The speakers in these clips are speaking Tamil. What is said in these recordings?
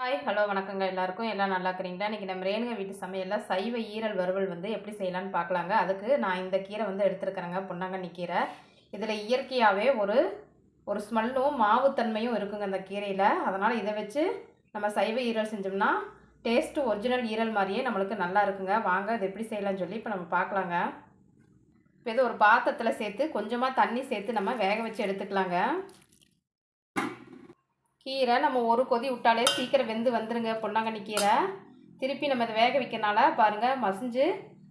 ஹாய் ஹலோ வணக்கங்க எல்லாருக்கும். எல்லாம் நல்லா இருக்கிறீங்களா? இன்றைக்கி நம்ம ரேணுங்க வீட்டு சமையலில் சைவ ஈரல் வறுவல் வந்து எப்படி செய்யலான்னு பார்க்கலாங்க. அதுக்கு நான் இந்த கீரை வந்து எடுத்துருக்கிறேங்க பொன்னாங்கண்ணி கீரை. இதில் இயற்கையாகவே ஒரு ஒரு ஸ்மெல்லும் மாவுத்தன்மையும் இருக்குங்க அந்த கீரையில். அதனால் இதை வச்சு நம்ம சைவ ஈரல் செஞ்சோம்னா டேஸ்ட்டு ஒரிஜினல் ஈரல் மாதிரியே நம்மளுக்கு நல்லா இருக்குங்க. வாங்க இது எப்படி செய்யலாம்னு சொல்லி இப்போ நம்ம பார்க்கலாங்க. இப்போ இது ஒரு பாத்திரத்தில் சேர்த்து கொஞ்சமாக தண்ணி சேர்த்து நம்ம வேக வச்சு எடுத்துக்கலாங்க. கீரை நம்ம ஒரு கொதி விட்டாலே சீக்கிரம் வெந்து வந்துருங்க பொன்னாங்கண்ணி கீரை. திருப்பி நம்ம இதை வேக வைக்கிறனால பாருங்கள் மசிஞ்சு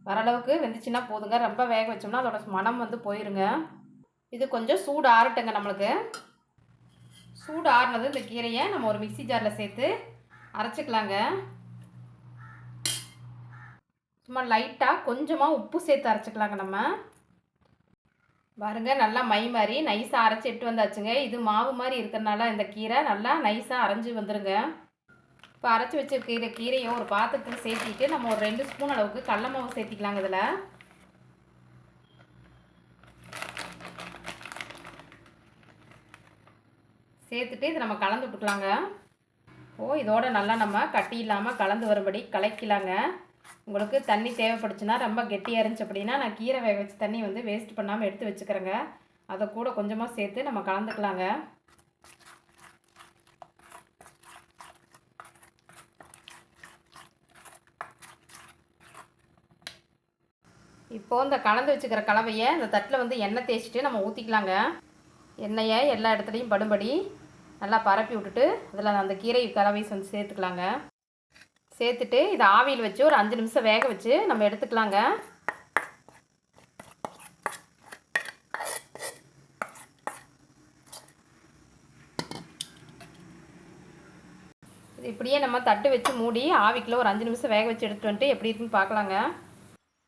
வர அளவுக்கு வெந்துச்சுன்னா போதுங்க. ரொம்ப வேக வச்சோம்னா அதோட மனம் வந்து போயிருங்க. இது கொஞ்சம் சூடு ஆறட்டுங்க நம்மளுக்கு. சூடு ஆறுனது இந்த கீரையை நம்ம ஒரு மிக்ஸி ஜாரில் சேர்த்து அரைச்சிக்கலாங்க. சும்மா லைட்டாக கொஞ்சமாக உப்பு சேர்த்து அரைச்சிக்கலாங்க நம்ம. பாருங்க நல்லா மை மாதிரி நைஸாக அரைச்சி எட்டு வந்தாச்சுங்க. இது மாவு மாதிரி இருக்கிறனால இந்த கீரை நல்லா நைஸாக அரைஞ்சி வந்துருங்க. இப்போ அரைச்சி வச்சிருக்கிற கீரையை ஒரு பாத்திரத்தில் சேர்த்திட்டு நம்ம ஒரு ரெண்டு ஸ்பூன் அளவுக்கு கடல மாவு சேர்த்திக்கலாங்க இதில். சேர்த்துட்டு இதை நம்ம கலந்து விட்டுக்கலாங்க. ஓ இதோட நல்லா நம்ம கட்டி இல்லாமல் கலந்து வரும்படி கலக்கிலாங்க. உங்களுக்கு தண்ணி தேவைப்படுச்சுன்னா ரொம்ப கெட்டியாக இருந்துச்சு அப்படின்னா நான் கீரை வேக வச்சு தண்ணி வந்து வேஸ்ட் பண்ணாமல் எடுத்து வச்சுக்கிறேங்க. அதை கூட கொஞ்சமாக சேர்த்து நம்ம கலந்துக்கலாங்க. இப்போது இந்த கலந்து வச்சுக்கிற கலவையை இந்த தட்டில் வந்து எண்ணெய் தேய்ச்சிட்டு நம்ம ஊற்றிக்கலாங்க எண்ணெயை எல்லா இடத்துலையும் படும்படி நல்லா பரப்பி விட்டுட்டு அதில் அந்த கீரை கலவை வந்து சேர்த்துக்கலாங்க. சேர்த்துட்டு இதை ஆவியில் வச்சு ஒரு அஞ்சு நிமிஷம் வேக வச்சு நம்ம எடுத்துக்கலாங்க. இது இப்படியே நம்ம தட்டு வச்சு மூடி ஆவிக்குள்ளே ஒரு அஞ்சு நிமிஷம் வேக வச்சு எடுத்துட்டு வந்துட்டு எப்படி இருக்குன்னு பார்க்கலாங்க.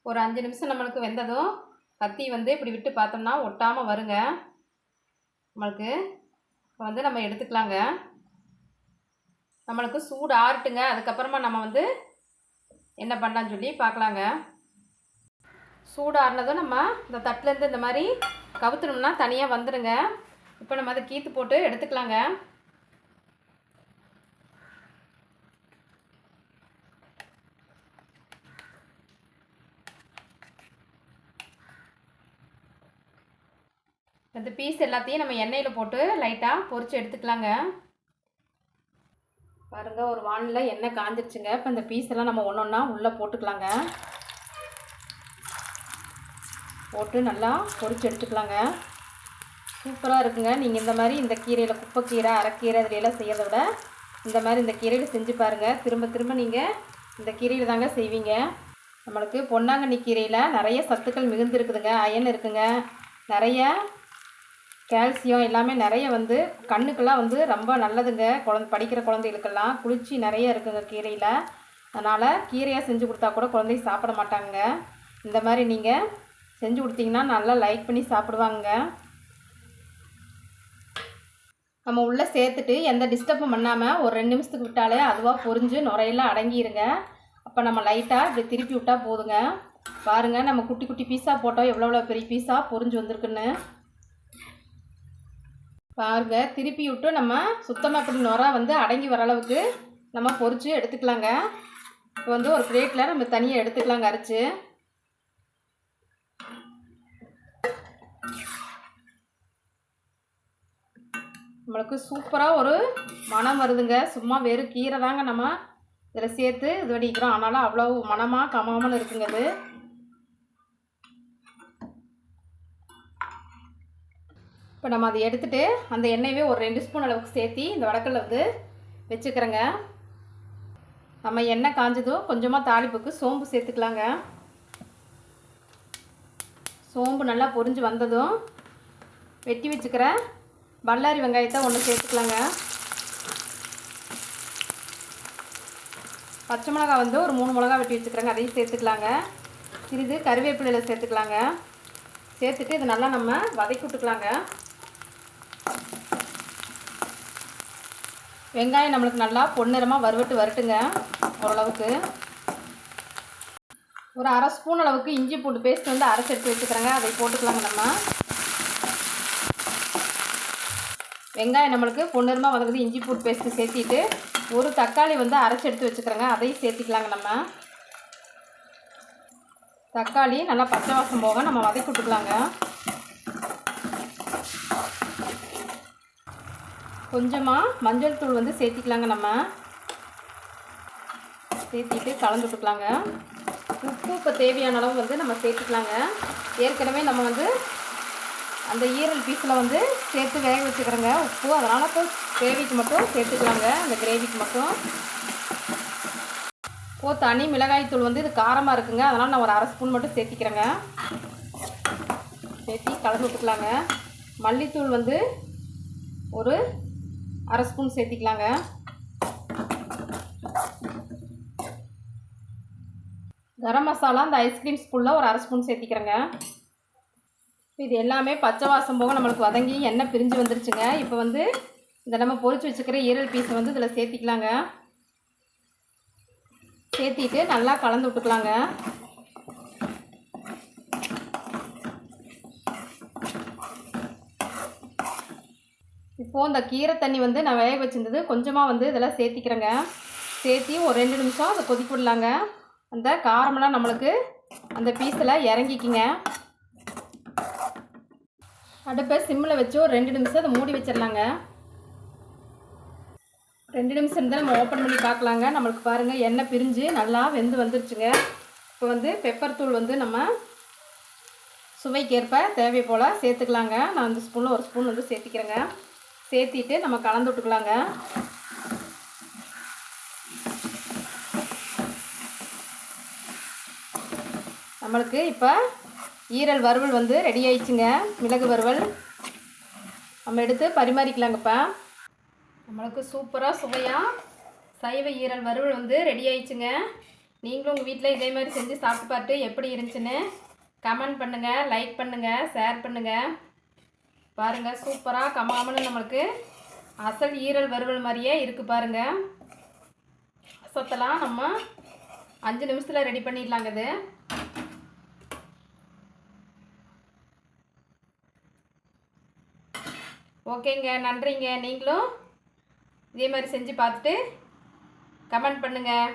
ஒரு அஞ்சு நிமிஷம் நம்மளுக்கு வெந்ததும் கத்தி வந்து இப்படி விட்டு பார்த்தோம்னா ஒட்டாமல் வருங்க. நம்மளுக்கு இப்போ வந்து நம்ம எடுத்துக்கலாங்க. நம்மளுக்கு சூடு ஆறட்டுங்க. அதுக்கப்புறமா நம்ம வந்து என்ன பண்ணலான்னு சொல்லி பார்க்கலாங்க. சூடு ஆறுனதும் நம்ம இந்த தட்டிலேருந்து இந்த மாதிரி கவுத்துனோம்னா தனியாக வந்துடுங்க இப்போ நம்ம அதை கீத்து போட்டு எடுத்துக்கலாங்க. இந்த பீஸ் எல்லாத்தையும் நம்ம எண்ணெயில் போட்டு லைட்டாக பொறிச்சு எடுத்துக்கலாங்க. பாருங்க ஒரு வானில் எண்ணெய் காஞ்சிருச்சுங்க. இப்போ இந்த பீஸ் எல்லாம் நம்ம ஒன்று ஒன்றா உள்ளே போட்டுக்கலாங்க. போட்டு நல்லா பொறிச்சு எடுத்துக்கலாங்க. சூப்பராக இருக்குங்க. நீங்கள் இந்த மாதிரி இந்த கீரையில் குப்பைக்கீரை அரைக்கீரை இதுலையெல்லாம் செய்கிறத விட இந்த மாதிரி இந்த கீரையில் செஞ்சு பாருங்கள் திரும்ப திரும்ப நீங்கள் இந்த கீரையில் தாங்க செய்வீங்க. நம்மளுக்கு பொன்னாங்கண்ணி கீரையில் நிறைய சத்துக்கள் மிகுந்துருக்குதுங்க. அயன் இருக்குதுங்க நிறைய கால்சியம் எல்லாமே நிறைய வந்து கண்ணுக்கெல்லாம் வந்து ரொம்ப நல்லதுங்க. குழந்த படிக்கிற குழந்தைகளுக்கெல்லாம் குளிர்ச்சி நிறைய இருக்குங்க கீரையில். அதனால் கீரையாக செஞ்சு கொடுத்தா கூட குழந்தைங்க சாப்பிட மாட்டாங்க. இந்த மாதிரி நீங்கள் செஞ்சு கொடுத்தீங்கன்னா நல்லா லைக் பண்ணி சாப்பிடுவாங்க. நம்ம உள்ளே சேர்த்துட்டு எந்த டிஸ்டர்பும் பண்ணாமல் ஒரு ரெண்டு நிமிஷத்துக்கு விட்டாலே அதுவாக பொரிஞ்சு நுரையெல்லாம் அடங்கிருங்க. அப்போ நம்ம லைட்டாக இப்படி திருப்பி விட்டால் போதுங்க. பாருங்கள் நம்ம குட்டி குட்டி பீஸாக போட்டோம். எவ்வளோ எவ்வளோ பெரிய பீஸாக பொரிஞ்சு வந்திருக்குன்னு. பாருங்க திருப்பி விட்டு நம்ம சுத்தமாக இப்படி நுர வந்து அடங்கி வர அளவுக்கு நம்ம பொறிச்சு எடுத்துக்கலாங்க. இப்போ வந்து ஒரு பிளேட்டில் நம்ம தனியாக எடுத்துக்கலாங்க அரைச்சி. நம்மளுக்கு சூப்பராக ஒரு மனம் வருதுங்க. சும்மா வெறும் கீரை தாங்க நம்ம இதில் சேர்த்து இது வடிக்கிறோம் ஆனாலும் அவ்வளோ மனமாக கமாமல் இருக்குங்க இப்போ நம்ம அதை எடுத்துகிட்டு அந்த எண்ணெயவே ஒரு ரெண்டு ஸ்பூன் அளவுக்கு சேர்த்து இந்த வடக்கல்ல வந்து வச்சுக்கிறேங்க. நம்ம எண்ணெய் காஞ்சதும் கொஞ்சமாக தாளிப்புக்கு சோம்பு சேர்த்துக்கலாங்க. சோம்பு நல்லா பொரிஞ்சு வந்ததும் வெட்டி வச்சுக்கிற பல்லாரி வெங்காயத்தை ஒன்று சேர்த்துக்கலாங்க. பச்சை மிளகா வந்து ஒரு மூணு மிளகா வெட்டி வச்சுக்கிறேங்க. அதையும் சேர்த்துக்கலாங்க. சிறிது கருவேப்பிலையில் சேர்த்துக்கலாங்க. சேர்த்துட்டு இது நல்லா நம்ம வதக்கி விட்டுக்கலாங்க. வெங்காயம் நம்மளுக்கு நல்லா பொன்னிறமாக வறுவட்டு வரட்டுங்க ஓரளவுக்கு. ஒரு அரை ஸ்பூன் அளவுக்கு இஞ்சி பூண்டு பேஸ்ட் வந்து அரைச்சி எடுத்து வச்சுக்கிறேங்க அதை போட்டுக்கலாங்க நம்ம. வெங்காயம் நம்மளுக்கு பொன்னிறமாக வதக்குது இஞ்சி பூட் பேஸ்ட்டு சேர்த்திட்டு ஒரு தக்காளி வந்து அரைச்சி எடுத்து வச்சுக்கிறேங்க அதையும் சேர்த்திக்கலாங்க நம்ம. தக்காளி நல்லா பச்சை வாசம் போக நம்ம வதக்கி விட்டுக்கலாங்க. கொஞ்சமாக மஞ்சள் தூள் வந்து சேர்த்திக்கலாங்க நம்ம. சேர்த்திட்டு கலந்து விட்டுக்கலாங்க. உப்பு இப்போ தேவையான அளவு வந்து நம்ம சேர்த்துக்கலாங்க. ஏற்கனவே நம்ம வந்து அந்த ஈரல் பீஸில் வந்து சேர்த்து வேக வச்சுக்கிறோங்க உப்பு. அதனால் இப்போ கிரேவிக்கு மட்டும் சேர்த்துக்கலாங்க. அந்த கிரேவிக்கு மட்டும். ஓ தனி மிளகாய்த்தூள் வந்து இது காரமாக இருக்குங்க. அதனால் நான் ஒரு அரை ஸ்பூன் மட்டும் சேர்த்திக்கிறேங்க. சேர்த்தி கலந்து விட்டுக்கலாங்க. மல்லித்தூள் வந்து ஒரு அரை ஸ்பூன் சேர்த்திக்கலாங்க. கரம் மசாலா அந்த ஐஸ்கிரீம் ஸ்பூனில் ஒரு அரை ஸ்பூன் சேர்த்திக்கிறேங்க. இது எல்லாமே பச்சை வாசம் போக நம்மளுக்கு வதங்கி எண்ணெய் பிரிஞ்சு வந்துருச்சுங்க. இப்போ வந்து இந்த நம்ம பொரிச்சு வச்சுக்கிற ஈரல் பீஸ் வந்து இதில் சேர்த்திக்கலாங்க. சேர்த்திட்டு நல்லா கலந்து விட்டுக்கலாங்க. இப்போது இந்த கீரை தண்ணி வந்து நான் வேக வச்சுருந்தது. கொஞ்சமாக வந்து இதெல்லாம் சேர்த்திக்கிறேங்க. சேர்த்தி ஒரு ரெண்டு நிமிஷம் அதை கொதிக்க விடலாங்க. அந்த காரமெல்லாம் நம்மளுக்கு அந்த பீஸில் இறங்கிக்குங்க. அடுப்பை சிம்மில் வச்சு ஒரு ரெண்டு நிமிஷம் அதை மூடி வச்சிடலாங்க. ரெண்டு நிமிஷம் இருந்தால் நம்ம ஓப்பன் பண்ணி பார்க்கலாங்க. நம்மளுக்கு பாருங்கள் எண்ணெய் பிரிஞ்சு நல்லா வெந்து வந்துருச்சுங்க. இப்போ வந்து பெப்பர் தூள் வந்து நம்ம சுவைக்கேற்ப தேவை போல் சேர்த்துக்கலாங்க. நான் அந்த ஸ்பூனில் ஒரு ஸ்பூன் வந்து சேர்த்திக்கிறேங்க. சேர்த்திட்டு நம்ம கலந்து விட்டுக்கலாங்க. நம்மளுக்கு இப்போ ஈரல் வறுவல் வந்து ரெடி ஆயிடுச்சுங்க. மிளகு வறுவல். நம்ம எடுத்து பரிமாறிக்கலாங்கப்பா நம்மளுக்கு சூப்பராக சுவையாக சைவ ஈரல் வறுவல் வந்து ரெடி ஆயிடுச்சுங்க. நீங்களும் உங்கள் வீட்டில் இதே மாதிரி செஞ்சு சாப்பிட்டு பார்த்து எப்படி இருந்துச்சுன்னு கமெண்ட் பண்ணுங்கள் லைக் பண்ணுங்கள் ஷேர் பண்ணுங்கள் பாருங்கள் சூப்பராக கமாமனு நம்மளுக்கு அசல் ஈரல் வறுவல் மாதிரியே இருக்குது பாருங்கள் அசத்தெல்லாம் நம்ம அஞ்சு நிமிஷத்தில் ரெடி பண்ணிடலாங்க இது. ஓகேங்க நன்றிங்க. நீங்களும் இதே மாதிரி செஞ்சு பார்த்துட்டு கமெண்ட் பண்ணுங்கள்